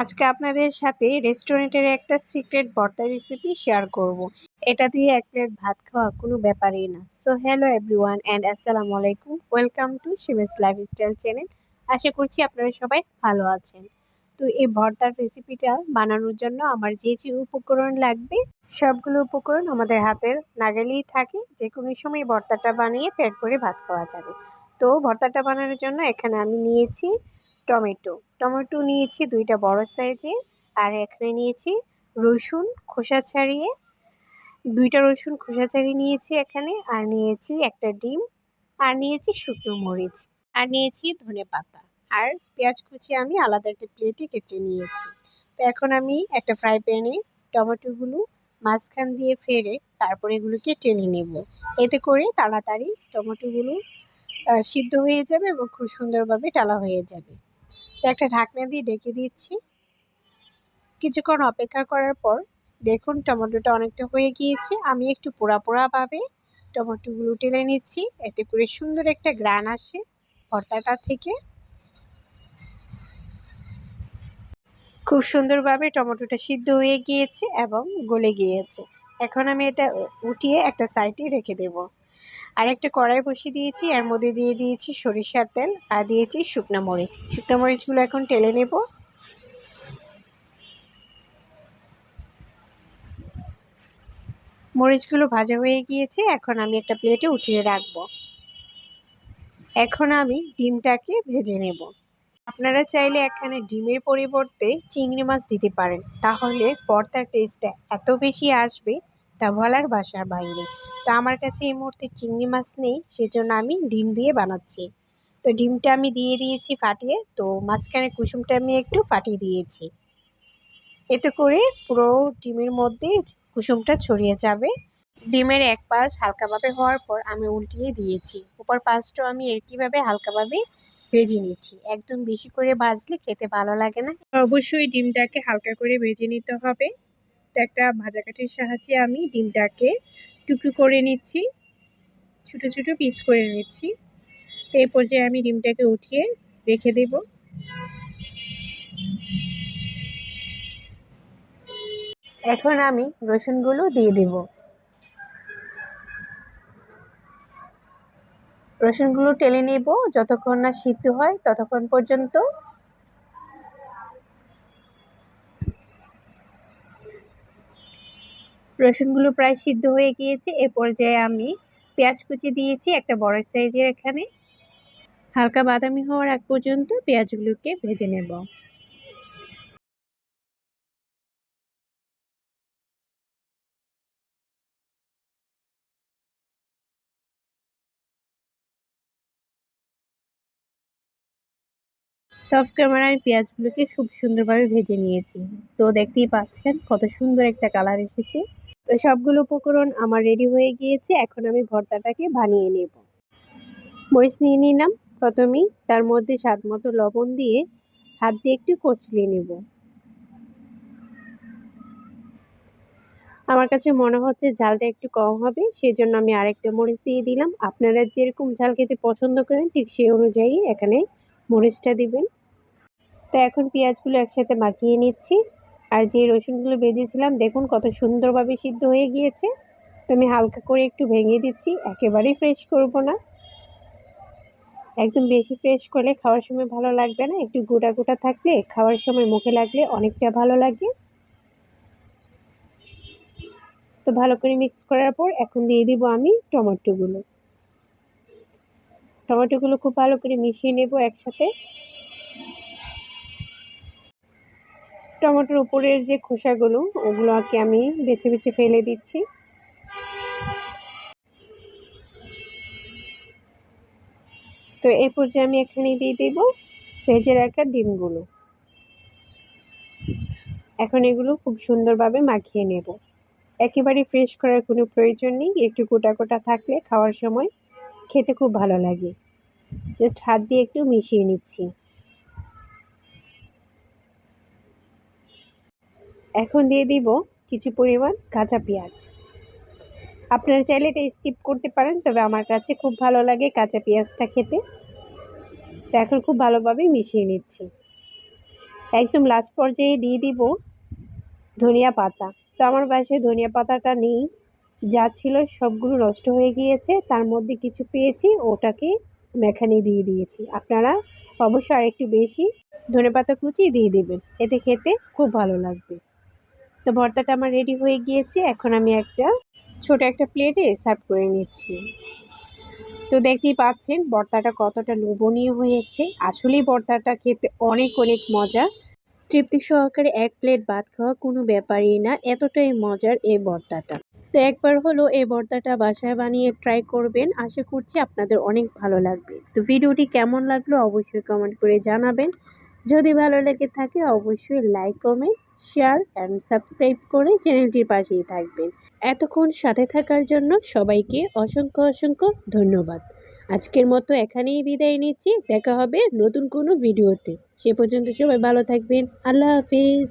আজকে আপনাদের সাথে রেস্টুরেন্টের একটা সিক্রেট ভর্তা রেসিপি শেয়ার করব। এটা দিয়ে এক প্লেট ভাত খাওয়া কোনো ব্যাপারই না। সো হ্যালো এভরিওয়ান অ্যান্ড আসসালামু আলাইকুম। ওয়েলকাম টু শিমেস লাইফস্টাইল চ্যানেল আশা করছি আপনারা সবাই ভালো আছেন। তো এই ভর্তার রেসিপিটা বানানোর জন্য আমার যে যে উপকরণ লাগবে, সবগুলো উপকরণ আমাদের হাতের নাগালেই থাকে। যে কোনো সময় ভর্তাটা বানিয়ে পেট ভরে ভাত খাওয়া যাবে। তো ভর্তাটা বানানোর জন্য এখানে আমি নিয়েছি টমেটো। টমেটো নিয়েছি দুইটা বড় সাইজে আর এখানে নিয়েছি রসুন খোসা ছাড়িয়ে। দুইটা রসুন খোসা ছাড়িয়ে নিয়েছি এখানে। আর নিয়েছি একটা ডিম। আর নিয়েছি শুকনো মরিচ। আর নিয়েছি ধনে পাতা। আর পেঁয়াজ কুচি আমি আলাদা একটা প্লেটে কেটে নিয়েছি। তো এখন আমি একটা ফ্রাই প্যানে টমেটোগুলো মাঝখান দিয়ে ফেরে তারপরে এগুলোকে টেনে নেব। এতে করে তাড়াতাড়ি টমেটোগুলো সিদ্ধ হয়ে যাবে এবং খুব সুন্দরভাবে টালা হয়ে যাবে। তো একটা ঢাকনা দিয়ে ঢেকে দিচ্ছি। কিছুক্ষণ অপেক্ষা করার পর দেখুন টমেটোটা অনেকটা হয়ে গিয়েছে। আমি একটু পোড়া পোড়াভাবে টমেটোগুলো টেলে নিচ্ছি। এতে করে সুন্দর একটা গ্রান আসে ভর্তাটা থেকে। খুব সুন্দরভাবে টমেটোটা সিদ্ধ হয়ে গিয়েছে এবং গলে গিয়েছে। এখন আমি এটা উঠিয়ে একটা সাইডে রেখে দেবো। আর একটা কড়াই বসিয়ে দিয়েছি, এর মধ্যে দিয়ে দিয়েছি সরিষার তেল আর দিয়েছি শুকনো মরিচ। শুকনো মরিচগুলো এখন টেলে নেব। মরিচগুলো ভাজা হয়ে গিয়েছে, এখন আমি একটা প্লেটে উঠিয়ে রাখব। এখন আমি ডিমটাকে ভেজে নেব। আপনারা চাইলে এখানে ডিমের পরিবর্তে চিংড়ি মাছ দিতে পারেন, তাহলে পর্তার টেস্টটা এত বেশি আসবে তা বলার বাসার বাইরে। তো আমার কাছে এই মুহূর্তে চিংড়ি মাছ নেই, সেজন্য আমি ডিম দিয়ে বানাচ্ছি। তো ডিমটা আমি দিয়ে দিয়েছি ফাটিয়ে, তো মাঝখানে কুসুমটা আমি একটু ফাটিয়ে দিয়েছি। এতে করে পুরো ডিমের মধ্যে কুসুমটা ছড়িয়ে যাবে। ডিমের এক পাশ হালকাভাবে হওয়ার পর আমি উল্টিয়ে দিয়েছি। উপর পাশটাও আমি এরকমভাবে হালকাভাবে ভেজে নিচ্ছি। একদম বেশি করে ভাজলে খেতে ভালো লাগে না। অবশ্যই ডিমটাকে হালকা করে ভেজে নিতে হবে। তো একটা ভাজাকাঠির সাহায্যে আমি ডিমটাকে টুকরো করে নিচ্ছি, ছোট ছোট পিস করে নিচ্ছি। তো এই পর্যায়ে আমি ডিমটাকে উঠিয়ে রেখে দেব। এখন আমি রসুনগুলো দিয়ে দেব। রসুনগুলো টেলে নেব, যতক্ষণ না সিদ্ধ হয় ততক্ষণ পর্যন্ত রসুনগুলো প্রায় সিদ্ধ হয়ে গিয়েছে। এ পর্যায়ে আমি পেঁয়াজ কুচি দিয়েছি, একটা বড় সাইজের এখানে। হালকা বাদামি হওয়ার আগ পর্যন্ত পেঁয়াজগুলোকে ভেজে নেব। টফ ক্যামেরায় পেঁয়াজগুলোকে খুব সুন্দরভাবে ভেজে নিয়েছি। তো দেখতেই পাচ্ছেন, কত সুন্দর একটা কালার এসেছে। তো সবগুলো উপকরণ আমার রেডি হয়ে গিয়েছে, এখন আমি ভর্তাটাকে বানিয়ে নেব। মরিচ নিয়ে নিলাম, প্রথমেই তার মধ্যে স্বাদ মতো লবণ দিয়ে হাত দিয়ে একটু কচলে নেব। আমার কাছে মনে হচ্ছে ঝালটা একটু কম হবে সেই জন্য আমি আরেকটা মরিচ দিয়ে দিলাম। আপনারা যেরকম ঝাল খেতে পছন্দ করেন, ঠিক সেই অনুযায়ী এখানে মরিচটা দিবেন। তো এখন পেঁয়াজগুলো একসাথে মাখিয়ে নিচ্ছি। আর যে রসুনগুলো বেজেছিলাম দেখুন কত সুন্দরভাবে সিদ্ধ হয়ে গিয়েছে। তো আমি হালকা করে একটু ভেঙে দিচ্ছি, একেবারেই ফ্রেশ করব না। একদম বেশি ফ্রেশ করলে খাওয়ার সময় ভালো লাগবে না। একটু গোটা গোটা থাকলে, খাওয়ার সময় মুখে লাগলে অনেকটা ভালো লাগে। তো ভালো করে মিক্স করার পর এখন দিয়ে দিব আমি টমেটোগুলো। টমেটোগুলো খুব ভালো করে মিশিয়ে নেব একসাথে। টমেটোর উপরের যে খোসাগুলো, ওগুলোকে আমি বেছে বেছে ফেলে দিচ্ছি। তো এই পর্যায়ে আমি এখানে দিয়ে দেব ভেজে রাখা ডিমগুলো। এখন এগুলো খুব সুন্দরভাবে মাখিয়ে নেব। একেবারে ফ্রেশ করার কোনো প্রয়োজন নেই, একটু গোটা গোটা থাকলে খাওয়ার সময় খেতে খুব ভালো লাগে। জাস্ট হাত দিয়ে একটু মিশিয়ে নিচ্ছি। এখন দিয়ে দিব কিছু পরিমাণ কাঁচা পেঁয়াজ। আপনারা চাইলে এটা স্কিপ করতে পারেন, তবে আমার কাছে খুব ভালো লাগে কাঁচা পেঁয়াজটা খেতে। তো এখন খুব ভালোভাবে মিশিয়ে নিচ্ছি। একদম লাস্ট পর্যায়ে দিয়ে দিব ধনিয়া পাতা। তো আমার বাসায় ধনিয়া পাতাটা নেই, যা ছিল সবগুলো নষ্ট হয়ে গিয়েছে, তার মধ্যে কিছু পেয়েছি, ওটাকে মেখানে দিয়ে দিয়েছি। আপনারা অবশ্যই আরেকটু বেশি ধনে পাতা কুচি দিয়ে দেবেন, এতে খেতে খুব ভালো লাগবে। তো ভর্তাটা আমার রেডি হয়ে গিয়েছে। এখন আমি একটা ছোট একটা প্লেটে সার্ভ করে নিচ্ছি। তো দেখতেই পাচ্ছেন, ভর্তাটা কতটা লোভনীয় হয়েছে। আসলেই ভর্তাটা খেতে অনেক অনেক মজা। তৃপ্তি সহকারে এক প্লেট ভাত খাওয়া কোনো ব্যাপারই না, এতটাই মজার এই ভর্তাটা। তো একবার হলো এই ভর্তাটা বাসায় বানিয়ে ট্রাই করবেন। আশা করছি আপনাদের অনেক ভালো লাগবে। তো ভিডিওটি কেমন লাগল অবশ্যই কমেন্ট করে জানাবেন। যদি ভালো লেগে থাকে অবশ্যই like comment share and subscribe করে চ্যানেলটির পাশেই থাকবেন। এতক্ষণ সাথে থাকার জন্য সবাইকে অসংখ্য অসংখ্য ধন্যবাদ। আজকের মতো এখানেই বিদায় নিচ্ছি। দেখা হবে নতুন কোনো ভিডিওতে। সে পর্যন্ত সবাই ভালো থাকবেন। আল্লাহ হাফিজ।